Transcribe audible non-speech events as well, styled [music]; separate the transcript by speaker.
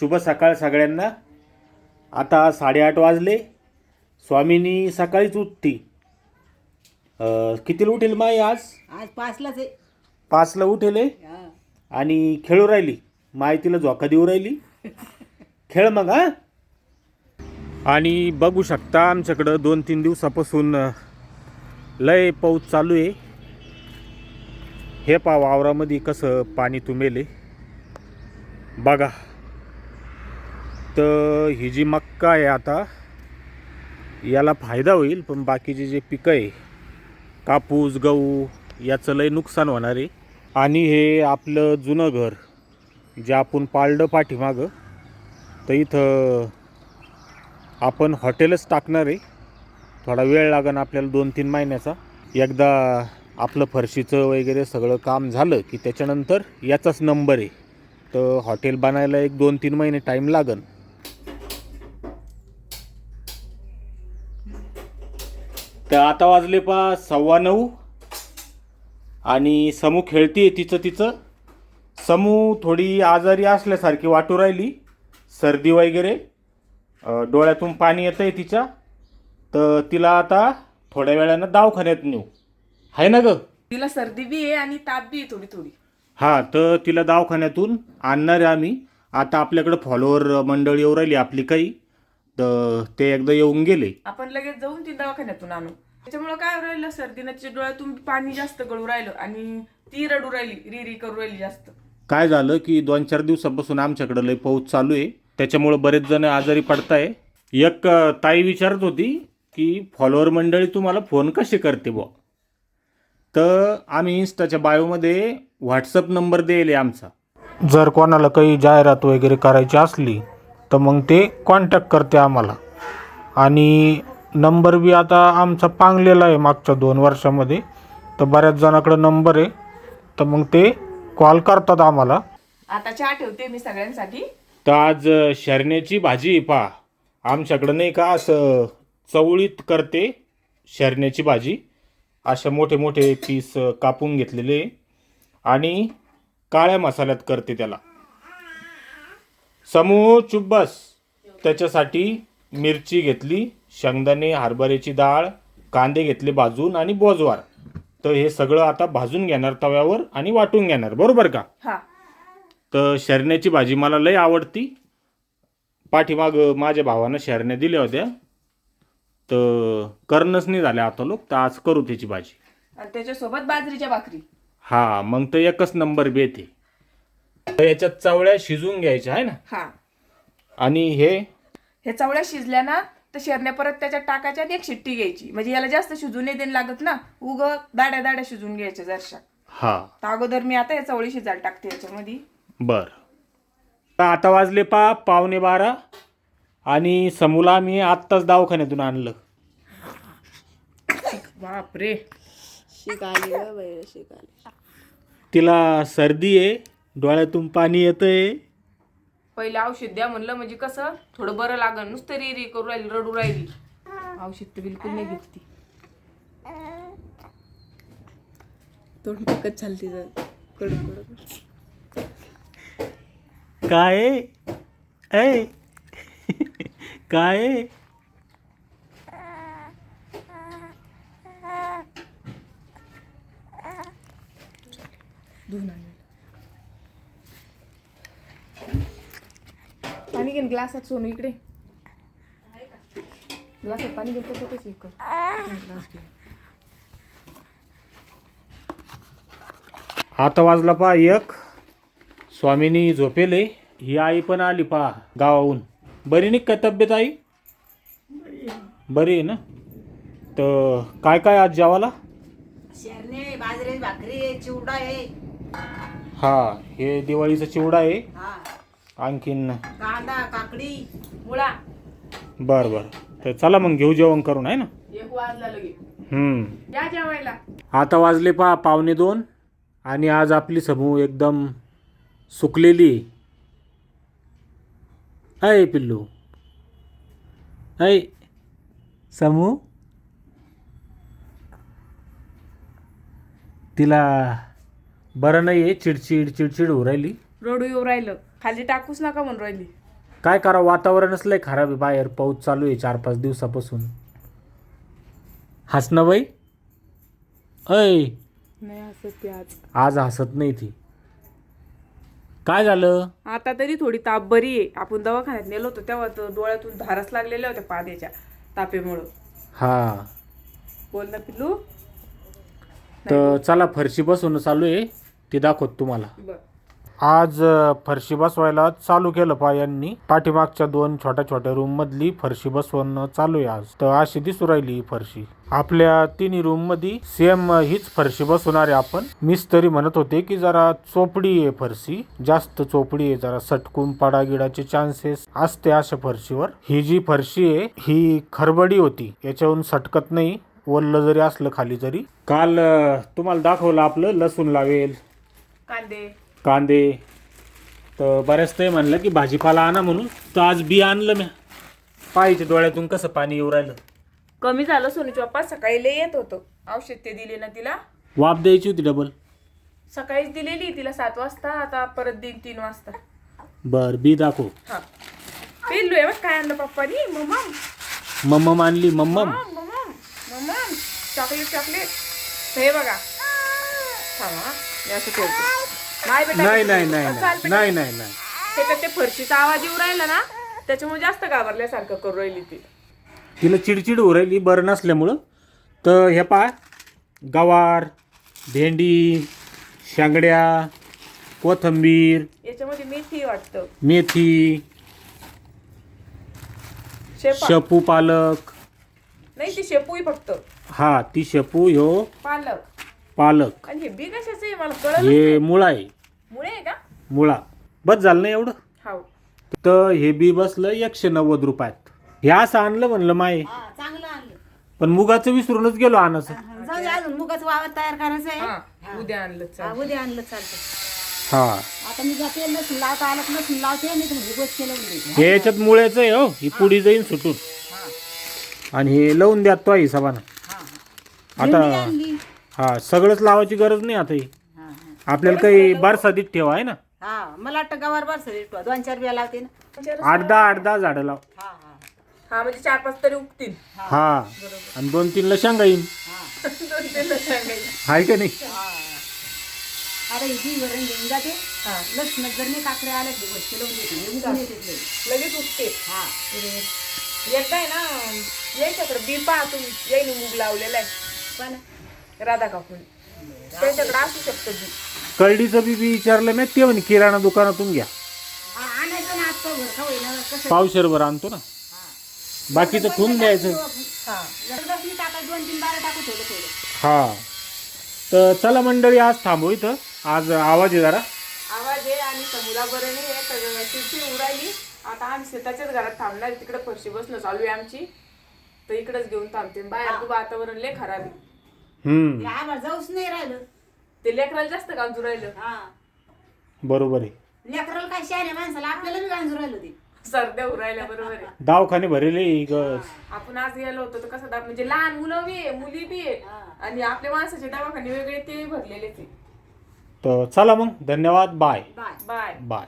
Speaker 1: शुभ सकाळ सगळ्यांना. आता साडेआठ वाजले. स्वामीनी सकाळीच उठती. कितीला उठेल माई आज?
Speaker 2: आज पाचलाच आहे.
Speaker 1: पाचला उठेल हे.
Speaker 2: हा.
Speaker 1: आणि खेळू राहिली. माय तिला झोका देऊ राहिली. खेळ मग हा? आणि बघू शकता आमच्याकडं दोन तीन दिवसापासून अं, लय पाऊस चालू आहे. हे पा वावरामध्ये कसं पाणी तुंबेले बघा. तर ही जी मक्का आहे आता याला फायदा होईल पण बाकीचे जे पिकं आहे कापूस गहू याचं लय नुकसान होणार आहे. आणि हे आपलं जुनं घर जे आपण पाळलं पाठीमागं तर इथं आपण हॉटेलच टाकणार आहे. थोडा वेळ लागन आपल्याला दोन तीन महिन्याचा. एकदा आपलं फरशीचं वगैरे सगळं काम झालं की त्याच्यानंतर याचाच नंबर आहे. तर हॉटेल बनायला एक दोन तीन महिने टाईम लागेल तर आता वाजले पा सव्वा नऊ. आणि समू खेळतीये तिचं तिचं. समू थोडी आजारी असल्यासारखी वाटू राहिली. सर्दी वगैरे. डोळ्यातून पाणी येतं आहे तिच्या. तर तिला आता थोड्या वेळानं दवाखान्यात नेऊ. आहे ना ग?
Speaker 3: तिला सर्दी बी आहे आणि ताप बी आहे थोडी थोडी.
Speaker 1: हां तर तिला दवाखान्यातून आणणार आहे आम्ही. आता आपल्याकडं फॉलोअर मंडळी येऊ राहिली आपली काही. तर ते एकदा येऊन गेले.
Speaker 3: आपण लगेच जाऊन ती दवाखान्यातून आणू. त्याच्यामुळे काय राहिलं सर्दीनं तिच्या डोळ्यातून पाणी जास्त गळू राहिलं आणि ती रडू राहिली री री करू राहिली जास्त.
Speaker 1: काय झालं की दोन चार दिवसापासून आमच्याकडं लय पाऊस चालू आहे. त्याच्यामुळं बरेच जण आजारी पडताय. एक ताई विचारत होती की फॉलोअर मंडळी तुम्हाला फोन कसे करते बुवा? तर आम्ही इन्स्टाच्या बायोमध्ये व्हॉट्सअप नंबर देईल आमचा. जर कोणाला काही जाहिरात वगैरे करायची असली तर मग ते कॉन्टॅक्ट करते आम्हाला. आणि नंबर बी आता आमचा पांगलेला आहे मागच्या दोन वर्षामध्ये. तर बऱ्याच जणाकडं नंबर आहे. तर मग ते कॉल करतात आम्हाला.
Speaker 3: आता चहा ठेवते मी सगळ्यांसाठी.
Speaker 1: तर आज शरण्याची भाजी आहे पहा. आमच्याकडं नाही का असं चवळीत करते शरण्याची भाजी. अशा मोठे मोठे पीस कापून घेतलेले आणि काळ्या मसाल्यात करते त्याला. समूह चुब्बस. त्याच्यासाठी मिरची घेतली शेंगदाणे हरभऱ्याची डाळ कांदे घेतले भाजून आणि बोजवार. तर हे सगळं आता भाजून घेणार तव्यावर आणि वाटून घेणार. बरोबर का?
Speaker 3: हा.
Speaker 1: तर शरण्याची भाजी मला लय आवडती. पाठीमाग माझ्या भावानं शरण्या दिल्या होत्या. तर करणंच नाही झाल्या आता लोक तर आज करू त्याची भाजी.
Speaker 3: आणि त्याच्यासोबत बाजरीच्या भाकरी.
Speaker 1: हा मग तर एकच नंबर बेत आहे तर याच्यात चवळ्या शिजवून घ्यायच्या आहे ना?
Speaker 3: हा.
Speaker 1: आणि हे?
Speaker 3: हे चवळ्या शिजल्या ना तर शेरण्या परत त्याच्यात टाकायच्या आणि एक शिट्टी घ्यायची. म्हणजे याला जास्त शिजून नाही देणं लागत ना उग दाड्या दाड्या शिजून घ्यायच्या जरशा.
Speaker 1: हा.
Speaker 3: तर अगोदर मी आता या चवळी शिजायला टाकते याच्यामध्ये.
Speaker 1: बर. तर आता वाजले पा पावणे बारा आणि समूला मी आत्ताच दवाखान्यातून आणलं.
Speaker 3: बापरे.
Speaker 2: शिकाली शिकाली.
Speaker 1: तिला सर्दी आहे. डोळ्यातून पाणी येतंय.
Speaker 3: पहिलं औषध द्या म्हणलं म्हणजे कसं? थोडं बरं लागल नुसतं री री करू राहिली रडू राहिली. औषध तर बिलकुल नाही घेतली
Speaker 2: तोंड टाकत चालती जर. कडू कडू
Speaker 1: काय? ऐ. काय?
Speaker 3: धुवून आणलं पाणी घेऊन ग्लासात सोनू इकडे. ग्लासात पाणी घेतो तो कशी ग्लास घे.
Speaker 1: आता वाजला पा एक. स्वामीनी झोपेले. ही आई पण आली पा गावाहून. बरी नाही का तब्येत आई? बरी आहे ना? तर काय काय आज जेवाला
Speaker 2: शेरणे बाजरी भाकरी आहे चिवडा आहे.
Speaker 1: हा हे दिवाळीचा चिवडा आहे.
Speaker 2: हा.
Speaker 1: आणखीन?
Speaker 2: कांदा काकडी
Speaker 3: मुळा.
Speaker 1: बरं बरं. तर चला मग घेऊ जेवण करून आहे ना?
Speaker 3: एक वाजला लगे
Speaker 1: हम्म.
Speaker 3: या जेवायला.
Speaker 1: आता वाजले पहा पावणे दोन आणि आज आपली समूह एकदम सुकलेली. आहे पिल्लू. ऐ. समू तिला बरं नाही आहे चिडचिड चिडचिड होऊ राहिली.
Speaker 3: रडू येऊ राहिलं. खाली टाकूच नका म्हणून राहिली.
Speaker 1: काय करा वातावरणच लय खराब आहे बाहेर. पाऊस चालू आहे चार पाच दिवसापासून. हसणं बाई. अय
Speaker 3: नाही असं ते आज.
Speaker 1: आज हसत नाही ती. काय झालं?
Speaker 3: आता तरी थोडी ताप बरी आहे. आपण दवाखान्यात नेलो होतो तेव्हा तो डोळ्यातून धारच लागलेल्या होत्या पाण्याच्या तापेमुळं.
Speaker 1: हा.
Speaker 3: बोल ना पिल्लू.
Speaker 1: तर चला फरशी बसवणं चालू आहे. ती दाखवत तुम्हाला.
Speaker 3: बर.
Speaker 1: आज फरशी बसवायला चालू केलं पा यांनी. पाठीमागच्या दोन छोट्या छोट्या रूम मधली फरशी बसवणं चालू आहे आज. तर अशी दिसू राहिली ही फरशी. आपल्या तिन्ही रूममध्ये सेम हीच फरशी बसवणार आहे आपण. मीच तरी म्हणत होते की जरा चोपडी आहे फरशी. जास्त चोपडी आहे जरा सटकून पाडा गिडाचे चान्सेस असते अशा फरशीवर. ही जी फरशी आहे ही खरबडी होती. याच्याहून सटकत नाही. वल्ल जरी असलं खाली जरी. काल तुम्हाला दाखवलं आपलं लसूण लावेल.
Speaker 3: कांदे.
Speaker 1: कांदे तर बऱ्याच ते म्हणलं की भाजीपाला आणा म्हणून तर आज बी आणलं म्या. पाहिजे डोळ्यातून कसं पाणी येऊ राहिलं.
Speaker 3: कमी झालं सोनूची बाप्पा सकाळी लय येत होतं. औषध ते दिले ना तिला.
Speaker 1: वाफ द्यायची होती डबल
Speaker 3: सकाळीच दिलेली तिला सात वाजता आता परत देईन तीन वाजता.
Speaker 1: बर बी दाखव.
Speaker 3: हा. आहे बघ काय आणलं पप्पानी. मम्मा
Speaker 1: मम्मम आणली मम्मम.
Speaker 3: मम्मा मम्मा चॉकलेट चॉकलेट. हे बघा. थांबा मी असं ठेवते. नाही बेटा
Speaker 1: नाही नाही नाही नाही. नाही नाही. नाही
Speaker 3: त्याच्यात ते फरशीचा आवाज येऊ राहिला ना त्याच्यामुळे जास्त घाबरल्यासारखं करू राहिली ती.
Speaker 1: तिला चिडचिड होऊ राहिली बरं नसल्यामुळं. तर हे पा गवार भेंडी शेंगड्या कोथंबीर
Speaker 3: याच्यामध्ये मेथी वाटतं.
Speaker 1: मेथी
Speaker 3: शेपा.
Speaker 1: शेपू पालक.
Speaker 3: नाही ती शेपूही फक्त.
Speaker 1: हा ती शेपू ह्यो
Speaker 3: पालक.
Speaker 1: पालक.
Speaker 3: आणि हे बी कशाचं आहे मला कळलं
Speaker 1: हे मुळा आहे.
Speaker 3: मुळे आहे का?
Speaker 1: मुळा. बस झालं ना एवढं?
Speaker 3: हाव.
Speaker 1: तर हे बी बसलं एकशे नव्वद रुपयात. हे असं आणलं म्हणलं माय.
Speaker 2: हा चांगलं आणलं.
Speaker 1: पण मुगाचं विसरूनच गेलो आणायचं
Speaker 2: जाऊ दे अजून मुगाचं वावर तयार करायचं आहे
Speaker 3: हा उद्या आणलं
Speaker 2: हा,
Speaker 3: चाल
Speaker 2: उद्या आणलं चालतं
Speaker 1: हा.
Speaker 2: आता मी जाते लसूण लावता आलं की लसूण लावते नाही तुम्ही गोष्ट केलं देते
Speaker 1: हे याच्यात मुळ्याचं आहे हो ही पुढी जाईन सुटून. आणि हे लावून द्या तो हिसाबानं. आता
Speaker 2: भेंडी आणली.
Speaker 1: हा सगळंच लावायची गरज नाही आता ही.
Speaker 2: हा, हा.
Speaker 1: आपल्याला काही बारसादीत ठेवा आहे ना?
Speaker 2: हा मला वाटतं गवार बार दोन चार बिया लावते ना.
Speaker 1: आठ दहा आठ दहा झाडं लाव.
Speaker 2: हा हा.
Speaker 3: हा म्हणजे चार पाच तरी उगतील.
Speaker 1: हा. आणि दोन तीनला शेंगा येईन. [laughs]
Speaker 3: दोन तीन सांगायचं
Speaker 1: आहे का नाही?
Speaker 2: आता इथे वरण घेऊन जाते
Speaker 3: हा.
Speaker 2: लसूण जर नाही काकडे आल्या की गोष्ट लावून देते हे उगून येते ते.
Speaker 3: लगेच उगते.
Speaker 2: हा.
Speaker 3: एकदा आहे ना याच्याकडे बी पहा तुम्ही यायने मूग लावलेला आहे.
Speaker 2: पण
Speaker 3: राधा काकून त्यांच्याकडे असू शकतं बी
Speaker 1: कळडीचं बी बी विचारलं मी ते म्हणे किराणा दुकानातून घ्या.
Speaker 2: हा, आणायचं ना आजचं घर खाऊ ना कसं
Speaker 1: पावशेरभर आणतो ना. बाकीचं ठेवून द्यायचं.
Speaker 3: हा.
Speaker 2: जबरदस्ती टाकायचं दोन तीन बारा टाकू थोडं थोडं
Speaker 1: हा. तर चला मंडळी आज थांबू इथं. आज आवाज आहे जरा.
Speaker 3: आवाज आहे आणि समोरा बरं नाही आहे तर चिडचिड उडाली आता आम्ही शेताच्याच घरात थांबणार तिकडे फरशी बसणं चालू आहे आमची. तर इकडेच घेऊन थांबते. बाहेर वातावरण लय खराब आहे.
Speaker 1: हम्म.
Speaker 2: आम्हाला जाऊच नाही राहिलं.
Speaker 3: ते लेकराला जास्त गांजू राहिलं.
Speaker 2: हा.
Speaker 1: बरोबर आहे.
Speaker 2: लेकराला काय शहाण्या माणसाला आपल्याला बी गांजू राहिलं ते.
Speaker 3: सर्द्या उरायला बरोबर आहे.
Speaker 1: दवाखाने भरेले गस.
Speaker 3: आपण आज गेलो होतो तर कसं दाब- म्हणजे लहान मुलं बी आहे मुली बी आहे. आणि आपल्या माणसाचे दवाखाने वेगळे ते भरलेले ते
Speaker 1: तर चला मग. धन्यवाद. बाय.
Speaker 2: बाय.
Speaker 3: बाय.
Speaker 1: बाय.